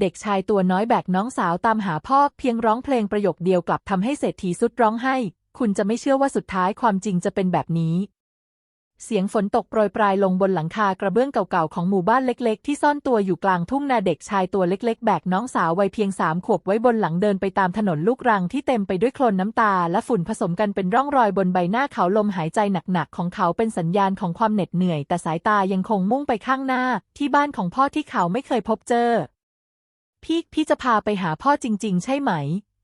เด็กชายตัวน้อยแบกน้องสาวตามหาพ่อเพียงร้องเพลงประโยคเดียวกลับทำให้เศรษฐีสุดร้องไห้ คุณจะไม่เชื่อว่าสุดท้ายความจริงจะเป็นแบบนี้ เสียงฝนตกโปรยปลายลงบนหลังคากระเบื้องเก่าๆของหมู่บ้านเล็กๆ ที่ซ่อนตัวอยู่กลางทุ่งนาเด็กชายตัวเล็กๆ แบกน้องสาววัยเพียงสามขวบไว้บนหลังเดินไปตามถนนลูกรังที่เต็มไปด้วยโคลนน้ำตา และฝุ่นผสมกันเป็นร่องรอยบนใบหน้าเขาลมหายใจหนักๆของเขาเป็นสัญญาณของความเหน็ดเหนื่อย แต่สายตายังคงมุ่งไปข้างหน้า ที่บ้านของพ่อที่เขาไม่เคยพบเจอ พี่พี่จะพาไปหาพ่อจริง ๆ ใช่ไหม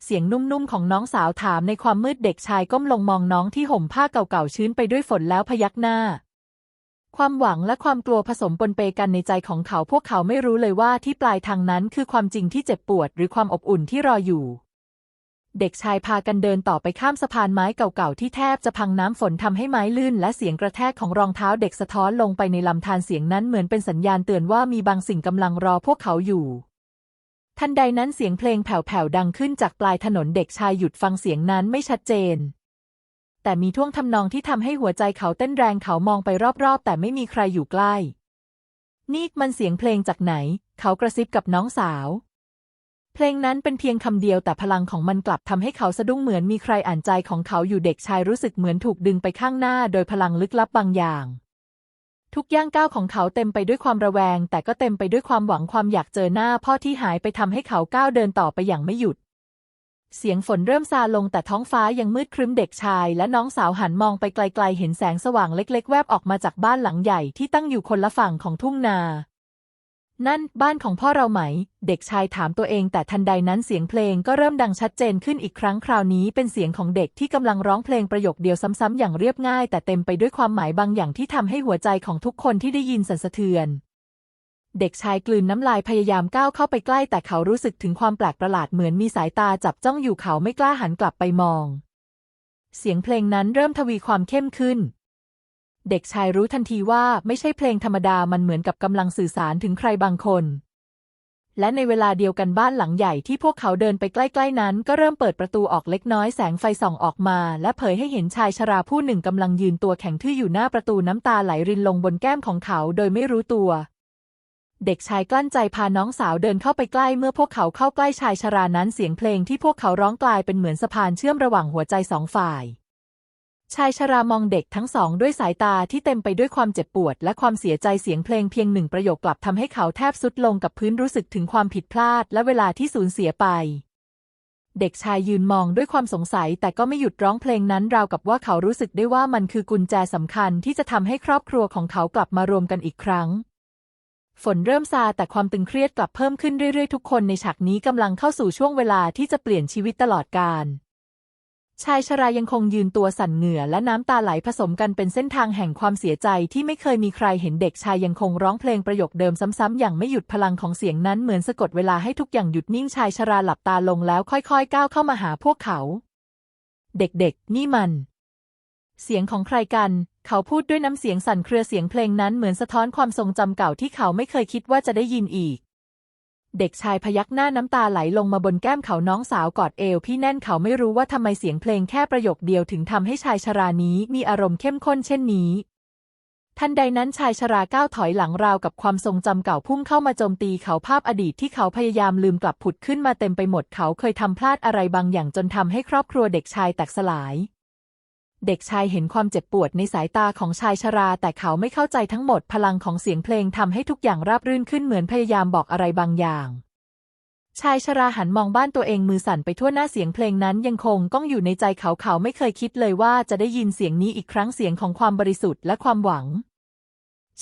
เสียงนุ่มๆของน้องสาวถามในความมืดเด็กชายก้มลงมองน้องที่ห่มผ้าเก่าๆชื้นไปด้วยฝนแล้วพยักหน้า ความหวังและความกลัวผสมปนเปกันในใจของเขาพวกเขาไม่รู้เลยว่าที่ปลายทางนั้นคือความจริงที่เจ็บปวด หรือความอบอุ่นที่รออยู่เด็กชายพากันเดินต่อไปข้ามสะพานไม้เก่าๆ ที่แทบจะพังน้ำฝนทำให้ไม้ลื่น และเสียงกระแทกของรองเท้าเด็กสะท้อนลงไปในลำธารเสียงนั้นเหมือนเป็นสัญญาณเตือนว่ามีบางสิ่งกำลังรอพวกเขาอยู่ ทันใดนั้นเสียงเพลงแผ่วๆดังขึ้นจากปลายถนนเด็กชายหยุดฟังเสียงนั้นไม่ชัดเจน แต่มีท่วงทำนองที่ทำให้หัวใจเขาเต้นแรงเขามองไปรอบๆ แต่ไม่มีใครอยู่ใกล้ นี่มันเสียงเพลงจากไหน เขากระซิบกับน้องสาว เพลงนั้นเป็นเพียงคำเดียวแต่พลังของมันกลับทำให้เขาสะดุ้งเหมือนมีใครอ่านใจของเขาอยู่เด็กชายรู้สึกเหมือนถูกดึงไปข้างหน้าโดยพลังลึกลับบางอย่าง ทุกย่างก้าวของเขาเต็มไปด้วยความระแวง แต่ก็เต็มไปด้วยความหวังความอยากเจอหน้าพ่อที่หายไปทำให้เขาก้าวเดินต่อไปอย่างไม่หยุด เสียงฝนเริ่มซาลงแต่ท้องฟ้ายังมืดครึ้มเด็กชาย และน้องสาวหันมองไปไกลๆเห็นแสงสว่างเล็ก ๆ แวบออกมาจากบ้านหลังใหญ่ที่ตั้งอยู่คนละฝั่งของทุ่งนา นั่นบ้านของพ่อเราไหม เด็กชายถามตัวเองแต่ทันใดนั้นเสียงเพลงก็เริ่มดังชัดเจนขึ้นอีกครั้งคราวนี้เป็นเสียงของเด็กที่กำลังร้องเพลงประโยคเดียวซ้ำๆอย่างเรียบง่าย แต่เต็มไปด้วยความหมายบางอย่างที่ทำให้หัวใจของทุกคนที่ได้ยินสั่นสะเทือน เด็กชายกลืนน้ำลายพยายามก้าวเข้าไปใกล้ แต่เขารู้สึกถึงความแปลกประหลาดเหมือนมีสายตาจับจ้องอยู่เขาไม่กล้าหันกลับไปมอง เสียงเพลงนั้นเริ่มทวีความเข้มขึ้น เด็กชายรู้ทันทีว่าไม่ใช่เพลงธรรมดามันเหมือนกับกำลังสื่อสารถึงใครบางคน และในเวลาเดียวกันบ้านหลังใหญ่ที่พวกเขาเดินไปใกล้ ๆ นั้น ก็เริ่มเปิดประตูออกเล็กน้อยแสงไฟส่องออกมา และเผยให้เห็นชายชราผู้หนึ่งกำลังยืนตัวแข็งทื่ออยู่หน้าประตูน้ำตาไหลรินลงบนแก้มของเขาโดยไม่รู้ตัว เด็กชายกลั้นใจพาน้องสาวเดินเข้าไปใกล้เมื่อพวกเขาเข้าใกล้ชายชรานั้นเสียงเพลงที่พวกเขาร้องกลายเป็นเหมือนสะพานเชื่อมระหว่างหัวใจสองฝ่าย ชายชรามองเด็กทั้งสองด้วยสายตาที่เต็มไปด้วยความเจ็บปวด และความเสียใจเสียงเพลงเพียงหนึ่งประโยคกลับทำให้เขาแทบสุดลงกับพื้นรู้สึกถึงความผิดพลาดและเวลาที่สูญเสียไป เด็กชายยืนมองด้วยความสงสัยแต่ก็ไม่หยุดร้องเพลงนั้นราวกับว่าเขารู้สึกได้ว่ามันคือกุญแจสำคัญที่จะทำให้ครอบครัวของเขากลับมารวมกันอีกครั้ง ฝนเริ่มซาแต่ความตึงเครียดกลับเพิ่มขึ้นเรื่อยๆ ทุกคนในฉากนี้กำลังเข้าสู่ช่วงเวลาที่จะเปลี่ยนชีวิตตลอดกาล ชายชรายังคงยืนตัวสั่นเหงื่อและน้ำตาไหลผสมกันเป็นเส้นทางแห่งความเสียใจที่ไม่เคยมีใครเห็นเด็กชายยังคงร้องเพลงประโยคเดิมซ้ำๆอย่างไม่หยุดพลังของเสียงนั้นเหมือนสะกดเวลาให้ทุกอย่างหยุดนิ่งชายชราหลับตาลงแล้วค่อยๆ ก้าวเข้ามาหาพวกเขา เด็กๆ นี่มัน เสียงของใครกัน เขาพูดด้วยน้ำเสียงสั่นเครือเสียงเพลงนั้นเหมือนสะท้อนความทรงจำเก่าที่เขาไม่เคยคิดว่าจะได้ยินอีก เด็กชายพยักหน้าน้ำตาไหลลงมาบนแก้มเขาน้องสาวกอดเอวพี่แน่นเขาไม่รู้ว่าทำไมเสียงเพลงแค่ประโยคเดียวถึงทำให้ชายชรานี้มีอารมณ์เข้มข้นเช่นนี้ทันใดนั้นชายชราก้าวถอยหลังราวกับความทรงจำเก่าพุ่งเข้ามาโจมตีเขาภาพอดีตที่เขาพยายามลืมกลับผุดขึ้นมาเต็มไปหมดเขาเคยทำพลาดอะไรบางอย่างจนทำให้ครอบครัวเด็กชายแตกสลาย เด็กชายเห็นความเจ็บปวดในสายตาของชายชรา แต่เขาไม่เข้าใจทั้งหมดพลังของเสียงเพลงทำให้ทุกอย่างราบรื่นขึ้นเหมือนพยายามบอกอะไรบางอย่าง ชายชราหันมองบ้านตัวเองมือสั่นไปทั่วหน้าเสียงเพลงนั้นยังคงก้องอยู่ในใจเขาเขาไม่เคยคิดเลยว่าจะได้ยินเสียงนี้อีกครั้งเสียงของความบริสุทธิ์และความหวัง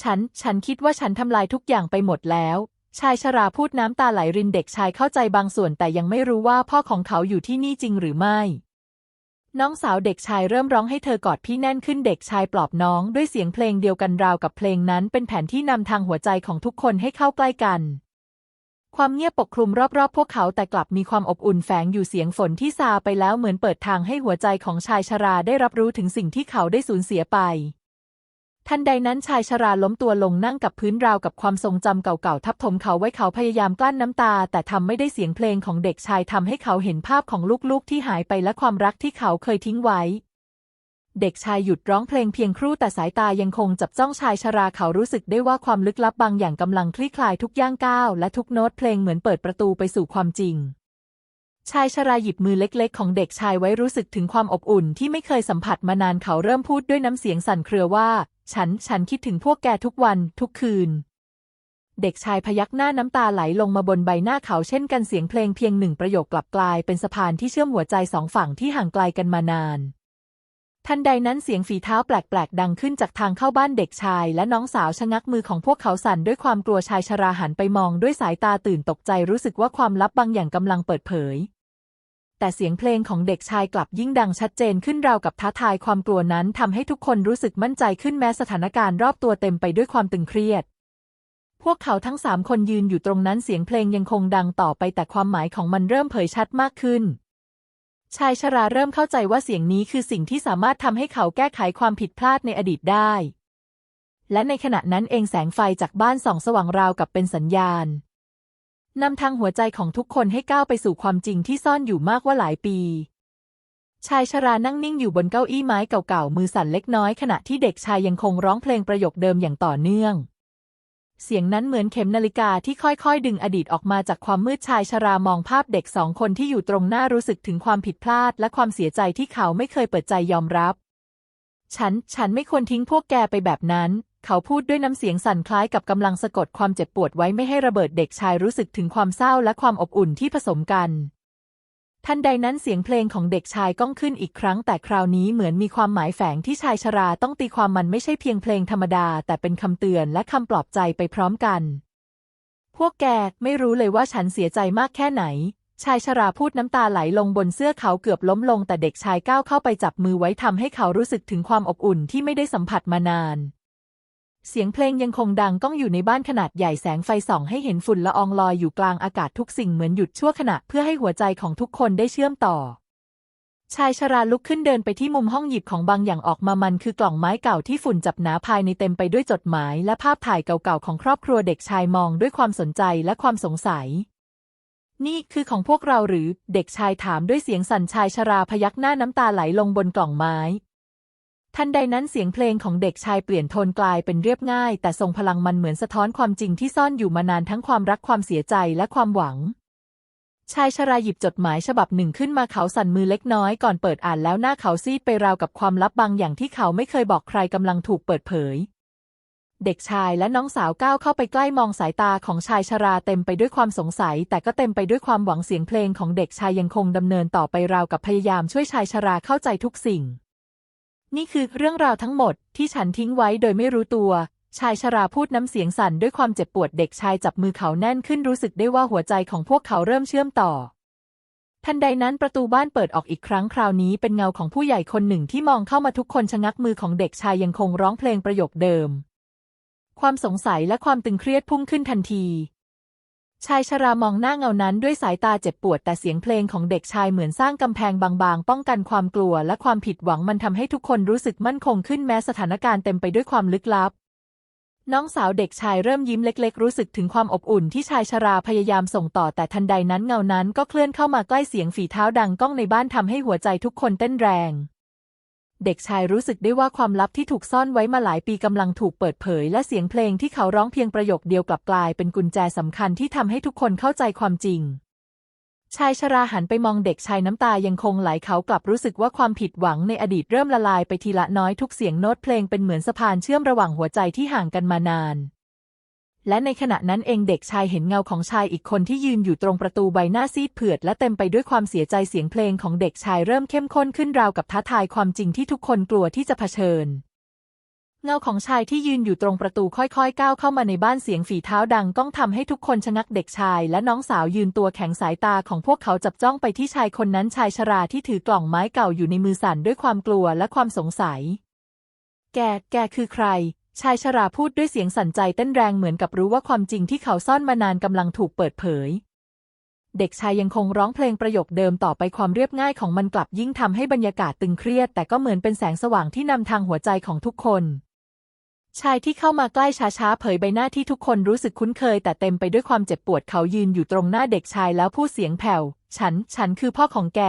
ฉัน ฉันคิดว่าฉันทำลายทุกอย่างไปหมดแล้ว ชายชราพูดน้ำตาไหลรินเด็กชายเข้าใจบางส่วนแต่ยังไม่รู้ว่าพ่อของเขาอยู่ที่นี่จริงหรือไม่ น้องสาวเด็กชายเริ่มร้องให้เธอกอดพี่แน่นขึ้นเด็กชายปลอบน้องด้วยเสียงเพลงเดียวกันราวกับเพลงนั้น เป็นแผนที่นำทางหัวใจของทุกคนให้เข้าใกล้กัน ความเงียบปกคลุมรอบๆ พวกเขาแต่กลับมีความอบอุ่นแฝงอยู่เสียงฝนที่ซาไปแล้วเหมือนเปิดทางให้หัวใจของชายชราได้รับรู้ถึงสิ่งที่เขาได้สูญเสียไป ทันใดนั้นชายชราล้มตัวลงนั่งกับพื้นราวกับความทรงจำเก่าๆทับถมเขาไว้เขาพยายามกลั้นน้ำตา แต่ทำไม่ได้เสียงเพลงของเด็กชายทำให้เขาเห็นภาพของลูกๆที่หายไปและความรักที่เขาเคยทิ้งไว้ เด็กชายหยุดร้องเพลงเพียงครู่แต่สายตายังคงจับจ้องชายชราเขารู้สึกได้ว่าความลึกลับบางอย่างกำลังคลี่คลายทุกย่างก้าวและทุกโน้ตเพลงเหมือนเปิดประตูไปสู่ความจริงชายชราหยิบมือเล็กๆ ของเด็กชายไว้รู้สึกถึงความอบอุ่นที่ไม่เคยสัมผัสมานานเขาเริ่มพูดด้วยน้ำเสียงสั่นเครือว่า ฉัน ฉันคิดถึงพวกแกทุกวัน ทุกคืน เด็กชายพยักหน้าน้ำตาไหลลงมาบนใบหน้าเขาเช่นกันเสียงเพลงเพียงหนึ่งประโยคกลับกลายเป็นสะพานที่เชื่อมหัวใจสองฝั่งที่ห่างไกลกันมานาน ทันใดนั้นเสียงฝีเท้าแปลกๆ ดังขึ้นจากทางเข้าบ้านเด็กชาย และน้องสาวชะงักมือของพวกเขาสั่นด้วยความกลัวชายชราหันไปมองด้วยสายตาตื่นตกใจรู้สึกว่าความลับบางอย่างกำลังเปิดเผย แต่เสียงเพลงของเด็กชายกลับยิ่งดังชัดเจนขึ้นราวกับท้าทายความกลัวนั้นทำให้ทุกคนรู้สึกมั่นใจขึ้นแม้สถานการณ์รอบตัวเต็มไปด้วยความตึงเครียด พวกเขาทั้งสามคนยืนอยู่ตรงนั้นเสียงเพลงยังคงดังต่อไปแต่ความหมายของมันเริ่มเผยชัดมากขึ้น ชายชราเริ่มเข้าใจว่าเสียงนี้คือสิ่งที่สามารถทำให้เขาแก้ไขความผิดพลาดในอดีตได้ และในขณะนั้นเองแสงไฟจากบ้านส่องสว่างราวกับเป็นสัญญาณ นำทางหัวใจของทุกคนให้ก้าวไปสู่ความจริงที่ซ่อนอยู่มากว่าหลายปี ชายชรานั่งนิ่งอยู่บนเก้าอี้ไม้เก่าๆ มือสั่นเล็กน้อยขณะที่เด็กชายยังคงร้องเพลงประโยคเดิมอย่างต่อเนื่อง เสียงนั้นเหมือนเข็มนาฬิกาที่ค่อยๆ ดึงอดีตออกมาจากความมืดชายชรามองภาพเด็กสองคนที่อยู่ตรงหน้ารู้สึกถึงความผิดพลาด และความเสียใจที่เขาไม่เคยเปิดใจยอมรับ ฉัน ฉันไม่ควรทิ้งพวกแกไปแบบนั้น เขาพูดด้วยน้ำเสียงสั่นคล้ายกับกำลังสะกดความเจ็บปวดไว้ไม่ให้ระเบิดเด็กชายรู้สึกถึงความเศร้าและความอบอุ่นที่ผสมกันทันใดนั้นเสียงเพลงของเด็กชายก้องขึ้นอีกครั้ง แต่คราวนี้เหมือนมีความหมายแฝงที่ชายชราต้องตีความมันไม่ใช่เพียงเพลงธรรมดา แต่เป็นคำเตือนและคำปลอบใจไปพร้อมกัน พวกแกไม่รู้เลยว่าฉันเสียใจมากแค่ไหน ชายชราพูดน้ำตาไหลลงบนเสื้อเขาเกือบล้มลง แต่เด็กชายก้าวเข้าไปจับมือไว้ทำให้เขารู้สึกถึงความอบอุ่นที่ไม่ได้สัมผัสมานาน เสียงเพลงยังคงดังก้องอยู่ในบ้านขนาดใหญ่แสงไฟส่องให้เห็นฝุ่นละอองลอยอยู่กลางอากาศทุกสิ่งเหมือนหยุดชั่วขณะเพื่อให้หัวใจของทุกคนได้เชื่อมต่อ ชายชราลุกขึ้นเดินไปที่มุมห้องหยิบของบางอย่างออกมามันคือกล่องไม้เก่าที่ฝุ่นจับหนาภายในเต็มไปด้วยจดหมาย และภาพถ่ายเก่าๆของครอบครัวเด็กชายมองด้วยความสนใจและความสงสัย นี่คือของพวกเราหรือเด็กชายถามด้วยเสียงสั่นชายชราพยักหน้าน้ำตาไหลลงบนกล่องไม้ ทันใดนั้นเสียงเพลงของเด็กชายเปลี่ยนโทนกลายเป็นเรียบง่าย แต่ทรงพลังมันเหมือนสะท้อนความจริงที่ซ่อนอยู่มานานทั้งความรักความเสียใจและความหวัง ชายชราหยิบจดหมายฉบับหนึ่งขึ้นมาเขาสั่นมือเล็กน้อยก่อนเปิดอ่านแล้วหน้าเขาซีดไปราวกับความลับบางอย่างที่เขาไม่เคยบอกใครกำลังถูกเปิดเผย เด็กชายและน้องสาวก้าวเข้าไปใกล้มองสายตาของชายชราเต็มไปด้วยความสงสัย แต่ก็เต็มไปด้วยความหวังเสียงเพลงของเด็กชายยังคงดำเนินต่อไปราวกับพยายามช่วยชายชราเข้าใจทุกสิ่ง นี่คือเรื่องราวทั้งหมดที่ฉันทิ้งไว้โดยไม่รู้ตัว ชายชราพูดน้ำเสียงสั่นด้วยความเจ็บปวดเด็กชายจับมือเขาแน่นขึ้นรู้สึกได้ว่าหัวใจของพวกเขาเริ่มเชื่อมต่อ ทันใดนั้นประตูบ้านเปิดออกอีกครั้งคราวนี้เป็นเงาของผู้ใหญ่คนหนึ่งที่มองเข้ามาทุกคนชะงักมือของเด็กชายยังคงร้องเพลงประโยคเดิม ความสงสัยและความตึงเครียดพุ่งขึ้นทันที ชายชรามองหน้าเงานั้นด้วยสายตาเจ็บปวดแต่เสียงเพลงของเด็กชายเหมือนสร้างกำแพงบางๆ ป้องกันความกลัวและความผิดหวังมันทำให้ทุกคนรู้สึกมั่นคงขึ้นแม้สถานการณ์เต็มไปด้วยความลึกลับ น้องสาวเด็กชายเริ่มยิ้มเล็ก ๆ รู้สึกถึงความอบอุ่นที่ชายชราพยายามส่งต่อแต่ทันใดนั้นเงานั้นก็เคลื่อนเข้ามาใกล้เสียงฝีเท้าดังก้องในบ้านทำให้หัวใจทุกคนเต้นแรง เด็กชายรู้สึกได้ว่าความลับที่ถูกซ่อนไว้มาหลายปีกำลังถูกเปิดเผย และเสียงเพลงที่เขาร้องเพียงประโยคเดียวกลับกลายเป็นกุญแจสำคัญที่ทำให้ทุกคนเข้าใจความจริง ชายชราหันไปมองเด็กชายน้ำตายังคงไหลเขากลับรู้สึกว่าความผิดหวังในอดีตเริ่มละลายไปทีละน้อยทุกเสียงโน้ตเพลงเป็นเหมือนสะพานเชื่อมระหว่างหัวใจที่ห่างกันมานาน และในขณะนั้นเองเด็กชายเห็นเงาของชายอีกคนที่ยืนอยู่ตรงประตูใบหน้าซีดเผือดและเต็มไปด้วยความเสียใจเสียงเพลงของเด็กชายเริ่มเข้มข้นขึ้นราวกับท้าทายความจริงที่ทุกคนกลัวที่จะเผชิญเงาของชายที่ยืนอยู่ตรงประตูค่อยๆ ก้าวเข้ามาในบ้านเสียงฝีเท้าดังก้องทำให้ทุกคนชะงักเด็กชายและน้องสาวยืนตัวแข็งสายตาของพวกเขาจับจ้องไปที่ชายคนนั้นชายชราที่ถือกล่องไม้เก่าอยู่ในมือสั่นด้วยความกลัวและความสงสัย แก แกคือใคร ชายชราพูดด้วยเสียงสั่นใจเต้นแรงเหมือนกับรู้ว่าความจริงที่เขาซ่อนมานานกำลังถูกเปิดเผย เด็กชายยังคงร้องเพลงประโยคเดิมต่อไปความเรียบง่ายของมันกลับยิ่งทำให้บรรยากาศตึงเครียด แต่ก็เหมือนเป็นแสงสว่างที่นำทางหัวใจของทุกคน ชายที่เข้ามาใกล้ช้าๆเผยใบหน้าที่ทุกคนรู้สึกคุ้นเคย แต่เต็มไปด้วยความเจ็บปวดเขายืนอยู่ตรงหน้าเด็กชายแล้วพูดเสียงแผ่ว ฉัน ฉันคือพ่อของแก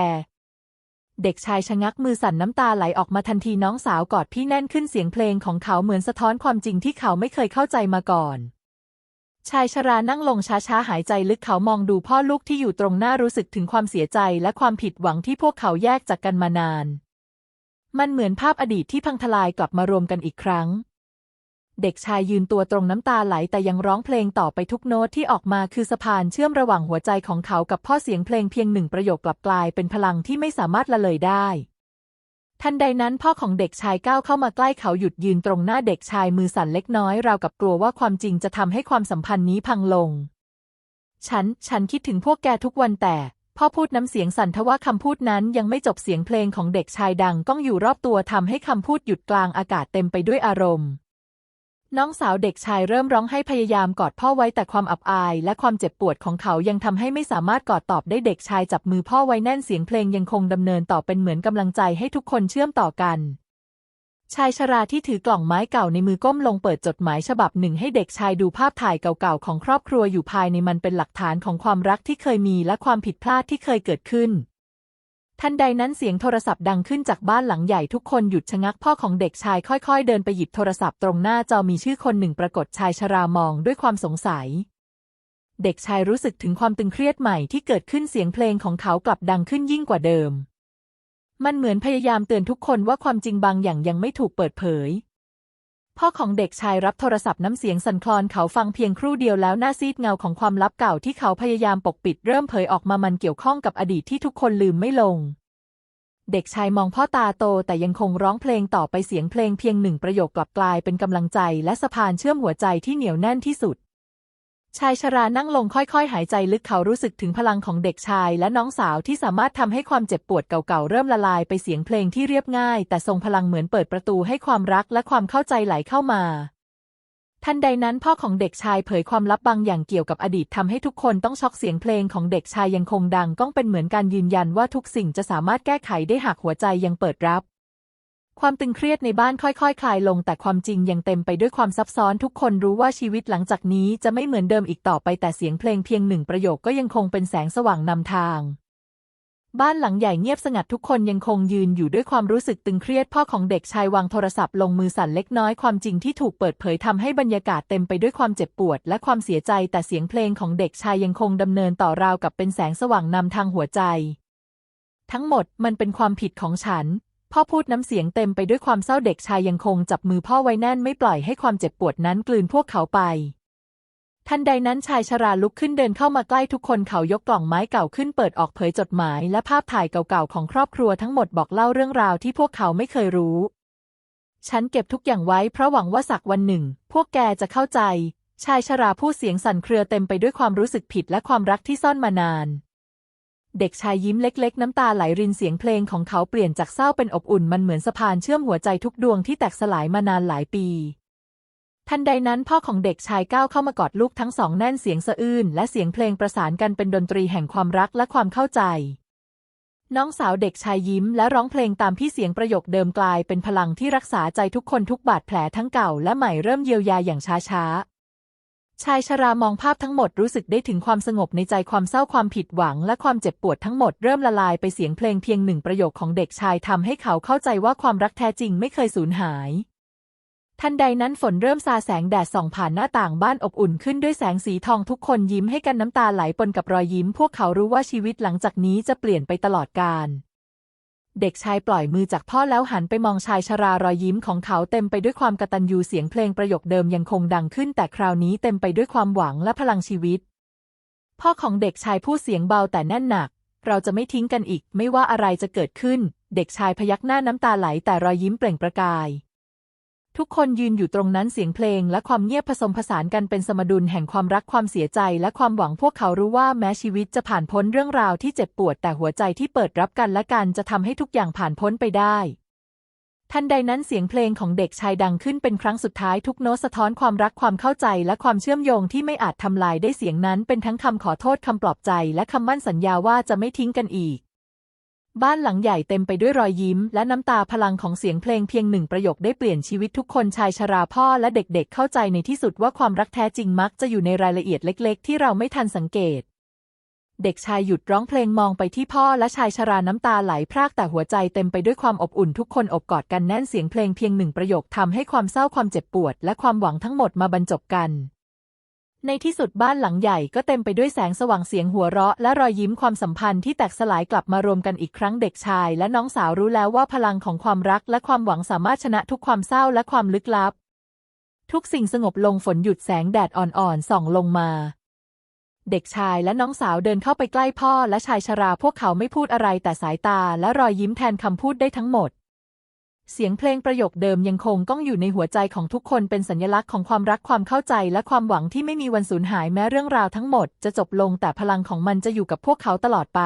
เด็กชายชะงักมือสั่นน้ำตาไหลออกมาทันทีน้องสาวกอดพี่แน่นขึ้นเสียงเพลงของเขาเหมือนสะท้อนความจริงที่เขาไม่เคยเข้าใจมาก่อน ชายชรานั่งลงช้าๆหายใจลึกเขามองดูพ่อลูกที่อยู่ตรงหน้ารู้สึกถึงความเสียใจและความผิดหวังที่พวกเขาแยกจากกันมานาน มันเหมือนภาพอดีตที่พังทลายกลับมารวมกันอีกครั้ง เด็กชายยืนตัวตรงน้ำตาไหลแต่ยังร้องเพลงต่อไปทุกโน้ตที่ออกมาคือสะพานเชื่อมระหว่างหัวใจของเขากับพ่อเสียงเพลงเพียงหนึ่งประโยคกลับกลายเป็นพลังที่ไม่สามารถละเลยได้ทันใดนั้นพ่อของเด็กชายก้าวเข้ามาใกล้เขาหยุดยืนตรงหน้าเด็กชายมือสั่นเล็กน้อยราวกับกลัวว่าความจริงจะทำให้ความสัมพันธ์นี้พังลง ฉัน ฉันคิดถึงพวกแกทุกวันแต่ พ่อพูดน้ำเสียงสั่นทว่าคำพูดนั้นยังไม่จบเสียงเพลงของเด็กชายดังก้องอยู่รอบตัวทำให้คำพูดหยุดกลางอากาศเต็มไปด้วยอารมณ์ น้องสาวเด็กชายเริ่มร้องให้พยายามกอดพ่อไว้แต่ความอับอาย และความเจ็บปวดของเขายังทำให้ไม่สามารถกอดตอบได้เด็กชายจับมือพ่อไว้แน่นเสียงเพลงยังคงดำเนินต่อเป็นเหมือนกำลังใจให้ทุกคนเชื่อมต่อกัน ชายชราที่ถือกล่องไม้เก่าในมือก้มลงเปิดจดหมายฉบับหนึ่งให้เด็กชายดูภาพถ่ายเก่าๆของครอบครัวอยู่ภายในมันเป็นหลักฐานของความรักที่เคยมีและความผิดพลาดที่เคยเกิดขึ้น ทันใดนั้นเสียงโทรศัพท์ดังขึ้นจากบ้านหลังใหญ่ทุกคนหยุดชะงักพ่อของเด็กชายค่อยๆ เดินไปหยิบโทรศัพท์ตรงหน้าจอมีชื่อคนหนึ่งปรากฏชายชรามองด้วยความสงสัย เด็กชายรู้สึกถึงความตึงเครียดใหม่ที่เกิดขึ้นเสียงเพลงของเขากลับดังขึ้นยิ่งกว่าเดิม มันเหมือนพยายามเตือนทุกคนว่าความจริงบางอย่างยังไม่ถูกเปิดเผย พ่อของเด็กชายรับโทรศัพท์น้ำเสียงสั่นคลอนเขาฟังเพียงครู่เดียวแล้วหน้าซีดเงาของความลับเก่าที่เขาพยายามปกปิดเริ่มเผยออกมามันเกี่ยวข้องกับอดีตที่ทุกคนลืมไม่ลง เด็กชายมองพ่อตาโตแต่ยังคงร้องเพลงต่อไปเสียงเพลงเพียงหนึ่งประโยคกลับกลายเป็นกำลังใจและสะพานเชื่อมหัวใจที่เหนียวแน่นที่สุด ชายชรานั่งลงค่อยๆ หายใจลึกเขารู้สึกถึงพลังของเด็กชายและน้องสาวที่สามารถทำให้ความเจ็บปวดเก่าๆ เริ่มละลายไปเสียงเพลงที่เรียบง่าย แต่ทรงพลังเหมือนเปิดประตูให้ความรักและความเข้าใจไหลเข้ามา ทันใดนั้นพ่อของเด็กชายเผยความลับบางอย่างเกี่ยวกับอดีตทำให้ทุกคนต้องช็อกเสียงเพลงของเด็กชายยังคงดังก้องเป็นเหมือนการยืนยันว่าทุกสิ่งจะสามารถแก้ไขได้หากหัวใจยังเปิดรับ ความตึงเครียดในบ้านค่อยๆคคลายลง แต่ความจริงยังเต็มไปด้วยความซับซ้อนทุกคนรู้ว่าชีวิตหลังจากนี้จะไม่เหมือนเดิมอีกต่อไปแต่เสียงเพลงเพียงหนึ่งประโยคก็ยังคงเป็นแสงสว่างนำทาง บ้านหลังใหญ่เงียบสงัดทุกคนยังคงยืนอยู่ด้วยความรู้สึกตึงเครียดพ่อของเด็กชายวางโทรศัพท์ลงมือสั่นเล็กน้อยความจริงที่ถูกเปิดเผยทำให้บรรยากาศเต็มไปด้วยความเจ็บปวด และความเสียใจแต่เสียงเพลงของเด็กชายยังคงดำเนินต่อราวกับเป็นแสงสว่างนำทางหัวใจ ทั้งหมดมันเป็นความผิดของฉัน พ่อพูดน้ำเสียงเต็มไปด้วยความเศร้าเด็กชายยังคงจับมือพ่อไว้แน่นไม่ปล่อยให้ความเจ็บปวดนั้นกลืนพวกเขาไป ทันใดนั้นชายชราลุกขึ้นเดินเข้ามาใกล้ทุกคนเขายกกล่องไม้เก่าขึ้นเปิดออกเผยจดหมาย และภาพถ่ายเก่าๆของครอบครัวทั้งหมดบอกเล่าเรื่องราวที่พวกเขาไม่เคยรู้ ฉันเก็บทุกอย่างไว้เพราะหวังว่าสักวันหนึ่ง พวกแกจะเข้าใจ ชายชราพูดเสียงสั่นเครือเต็มไปด้วยความรู้สึกผิดและความรักที่ซ่อนมานาน เด็กชายยิ้มเล็กๆ น้ำตาไหลรินเสียงเพลงของเขาเปลี่ยนจากเศร้าเป็นอบอุ่นมันเหมือนสะพานเชื่อมหัวใจทุกดวงที่แตกสลายมานานหลายปี ทันใดนั้นพ่อของเด็กชายก้าวเข้ามากอดลูกทั้งสองแน่นเสียงสะอื้นและเสียงเพลงประสานกันเป็นดนตรีแห่งความรักและความเข้าใจ น้องสาวเด็กชายยิ้มและร้องเพลงตามพี่เสียงประโยคเดิมกลายเป็นพลังที่รักษาใจทุกคนทุกบาดแผลทั้งเก่าและใหม่เริ่มเยียวยาอย่างช้าๆ ชายชรามองภาพทั้งหมดรู้สึกได้ถึงความสงบในใจความเศร้าความผิดหวังและความเจ็บปวดทั้งหมดเริ่มละลายไปเสียงเพลงเพียงหนึ่งประโยคของเด็กชายทำให้เขาเข้าใจว่าความรักแท้จริงไม่เคยสูญหาย ทันใดนั้นฝนเริ่มซาแสงแดดส่องผ่านหน้าต่างบ้านอบอุ่นขึ้นด้วยแสงสีทองทุกคนยิ้มให้กันน้ำตาไหลปนกับรอยยิ้ม พวกเขารู้ว่าชีวิตหลังจากนี้จะเปลี่ยนไปตลอดกาล เด็กชายปล่อยมือจากพ่อแล้วหันไปมองชายชรารอยยิ้มของเขาเต็มไปด้วยความกตัญญูเสียงเพลงประโยคเดิมยังคงดังขึ้น แต่คราวนี้เต็มไปด้วยความหวังและพลังชีวิต พ่อของเด็กชายพูดเสียงเบาแต่แน่นหนัก เราจะไม่ทิ้งกันอีก ไม่ว่าอะไรจะเกิดขึ้น เด็กชายพยักหน้าน้ำตาไหลแต่รอยยิ้มเปล่งประกาย ทุกคนยืนอยู่ตรงนั้นเสียงเพลงและความเงียบผสมผสานกันเป็นสมดุลแห่งความรักความเสียใจและความหวังพวกเขารู้ว่าแม้ชีวิตจะผ่านพ้นเรื่องราวที่เจ็บปวดแต่หัวใจที่เปิดรับกันและกันจะทำให้ทุกอย่างผ่านพ้นไปได้ทันใดนั้นเสียงเพลงของเด็กชายดังขึ้นเป็นครั้งสุดท้ายทุกโน้ตสะท้อนความรักความเข้าใจและความเชื่อมโยงที่ไม่อาจทำลายได้เสียงนั้นเป็นทั้งคำขอโทษคำปลอบใจและคำมั่นสัญญาว่าจะไม่ทิ้งกันอีก บ้านหลังใหญ่เต็มไปด้วยรอยยิ้ม และน้ำตาพลังของเสียงเพลงเพียงหนึ่งประโยคได้เปลี่ยนชีวิตทุกคนชายชราพ่อและเด็กๆเข้าใจในที่สุดว่าความรักแท้จริงมักจะอยู่ในรายละเอียดเล็ก ๆ ที่เราไม่ทันสังเกต เด็กชายหยุดร้องเพลงมองไปที่พ่อและชายชราน้ำตาไหลพรากแต่หัวใจเต็มไปด้วยความอบอุ่นทุกคนอบกอดกันแน่นเสียงเพลงเพียงหนึ่งประโยคทำให้ความเศร้าความเจ็บปวด และความหวังทั้งหมดมาบรรจบกัน ในที่สุดบ้านหลังใหญ่ก็เต็มไปด้วยแสงสว่างเสียงหัวเราะ และรอยยิ้มความสัมพันธ์ที่แตกสลายกลับมารวมกันอีกครั้งเด็กชาย และน้องสาวรู้แล้วว่าพลังของความรักและความหวังสามารถชนะทุกความเศร้าและความลึกลับ ทุกสิ่งสงบลงฝนหยุดแสงแดดอ่อนๆส่องลงมา เด็กชายและน้องสาวเดินเข้าไปใกล้พ่อและชายชราพวกเขาไม่พูดอะไรแต่สายตาและรอยยิ้มแทนคำพูดได้ทั้งหมด เสียงเพลงประโยคเดิมยังคงก้องอยู่ในหัวใจของทุกคนเป็นสัญลักษณ์ของความรักความเข้าใจและความหวังที่ไม่มีวันสูญหายแม้เรื่องราวทั้งหมดจะจบลงแต่พลังของมันจะอยู่กับพวกเขาตลอดไป